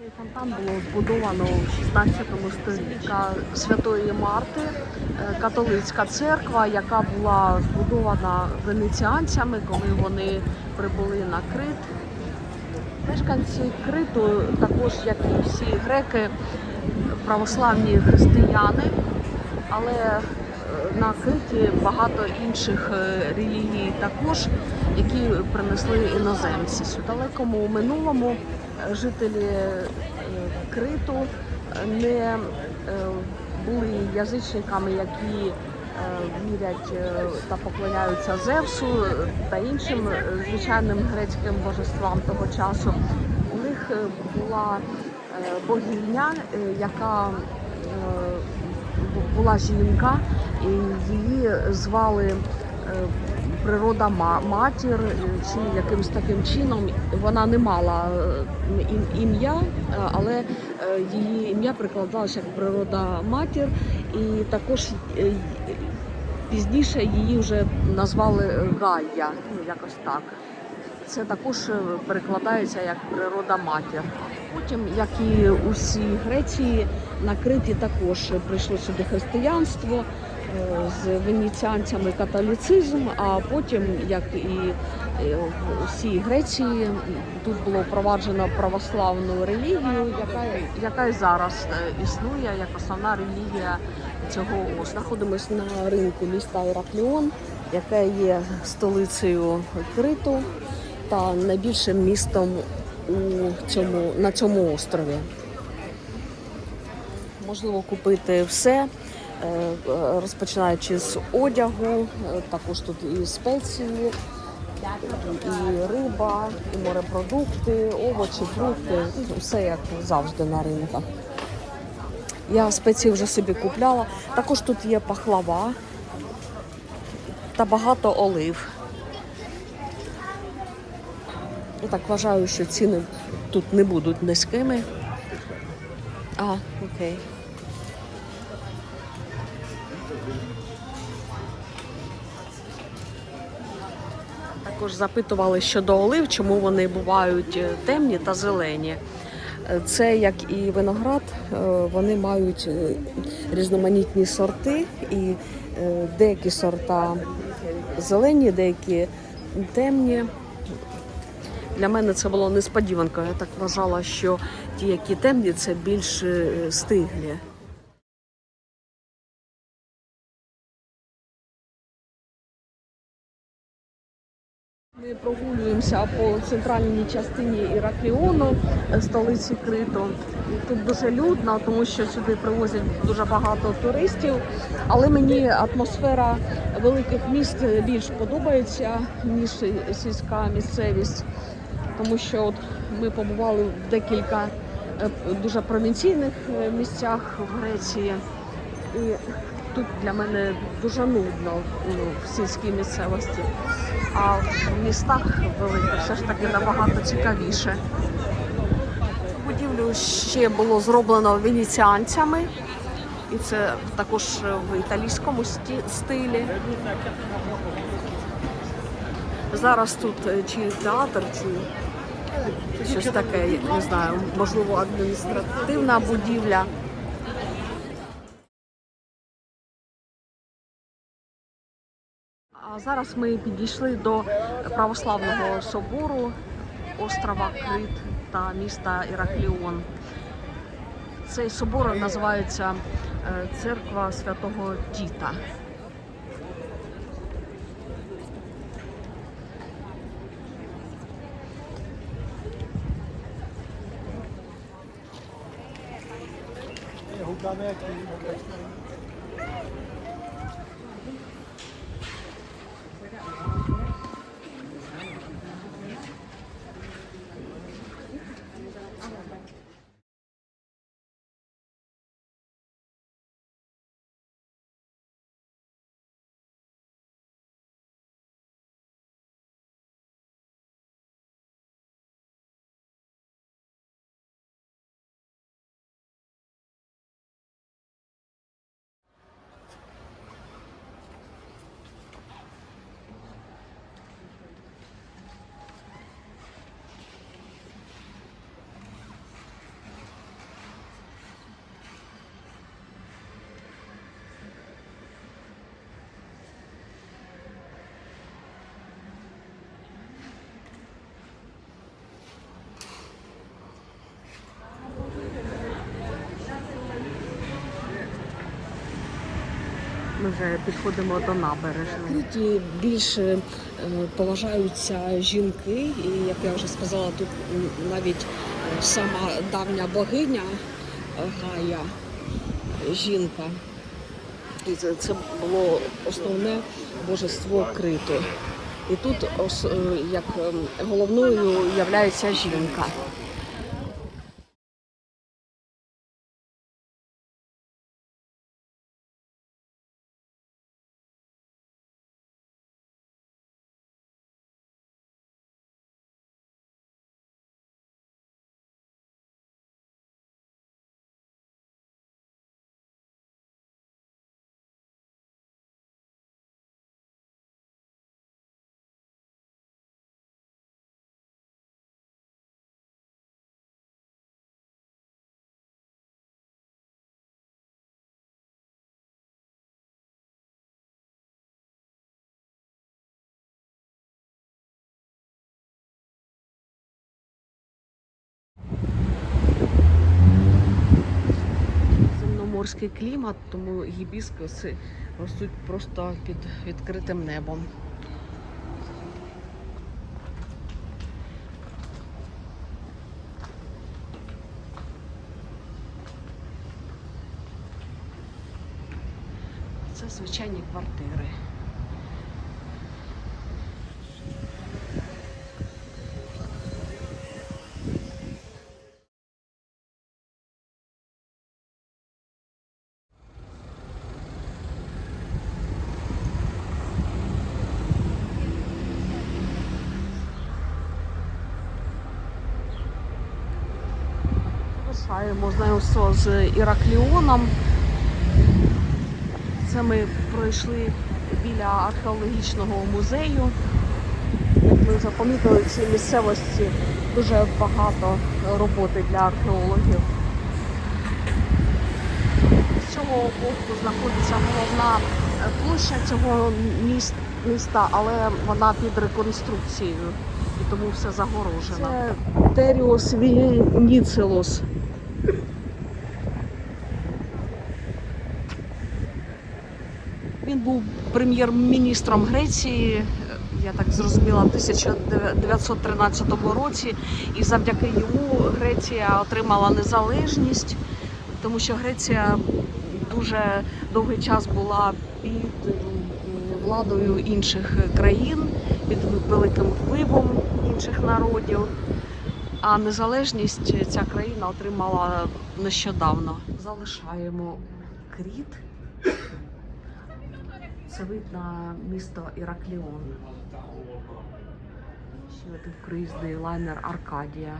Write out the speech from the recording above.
Цей фонтан було збудовано в 16 столітті Святої Марти, е, католицька церква, яка була збудована венеціанцями, коли вони прибули на Крит. Мешканці Криту, також як і всі греки, православні християни, але на Криті багато інших е, релігій також, які принесли іноземці. У далекому минулому е, жителі е, Криту не були язичниками, які вірять та поклоняються Зевсу та іншим звичайним грецьким божествам того часу. У них була богиня, яка була жінка, її звали е, природа ма- матір е, чи якимось таким чином. Вона не мала е, ім'я, але її ім'я прикладалося як природа матір, і також пізніше її вже назвали Гайя, ну якось так. Це також перекладається як природа матір. Потім, як і усі Греції, на Криті також прийшло сюди християнство з венеціанцями католіцизм, а потім, як і е, в усій Греції, тут було впроваджено православну релігію, яка, яка зараз е, існує як основна релігія цього. Знаходимося на ринку міста Іракліон, яке є столицею Криту та найбільшим містом у цьому, на цьому острові. Можливо купити все, розпочинаючи з одягу, е, також тут і спеції, і риба, і морепродукти, овочі, фрукти, все як завжди на ринку. Я спеції вже собі купляла. Також тут є пахлава та багато олив. Я так вважаю, що ціни тут не будуть низькими. А, окей. Також запитували щодо олив, чому вони бувають е, темні та зелені. Е, Це як і виноград, е, вони мають різноманітні сорти, і деякі сорта зелені, деякі темні. Для мене це було несподіванкою. Я так вважала, що ті, які темні, це більш стиглі. Ми прогулюємося по центральній частині Іракліону, е, столиці Криту. Тут дуже людно, тому що сюди привозять дуже багато туристів. Але мені атмосфера великих міст більш подобається, ніж сільська місцевість, тому що от ми побували в декілька е, дуже провінційних е, місцях в Греції. І тут для мене дуже нудно ну, в сільській місцевості. А в містах великих все ж таки набагато цікавіше. Будівлю ще було зроблено венеціанцями, і це також в італійському сті- стилі. Зараз тут е, чи театр, чи щось таке, не знаю, можливо, адміністративна будівля. А зараз ми підійшли до православного собору острова Крит та міста Іракліон. Цей собор називається е, Церква Святого Тіта. Aqui. Ми вже підходимо до набережної. Криті більше е, поважаються жінки, і як я вже сказала, тут навіть е, сама давня богиня е, Гая, жінка. І це, було основне божество криту. І тут як ем, головною являється жінка. Земноморський клімат, тому гібіскуси ростуть просто під відкритим небом. Це звичайні квартири. Завершаємо знайомство з Іракліоном. Це ми пройшли біля археологічного музею. Як ми вже помітили, в цій місцевості дуже багато роботи для археологів. З цього боку знаходиться головна площа цього міста, але вона під реконструкцією і тому все загорожено. Це Теріос Вініцелос. Він був прем'єр-міністром Греції, е, я так зрозуміла, в 1913 році, і завдяки йому Греція отримала незалежність, тому що Греція дуже довгий час була під владою інших країн, під великим впливом інших народів. А незалежність ця країна отримала нещодавно. Залишаємо Кріт. Це вид на місто Іракліон. Ще один круїзний лайнер Аркадія.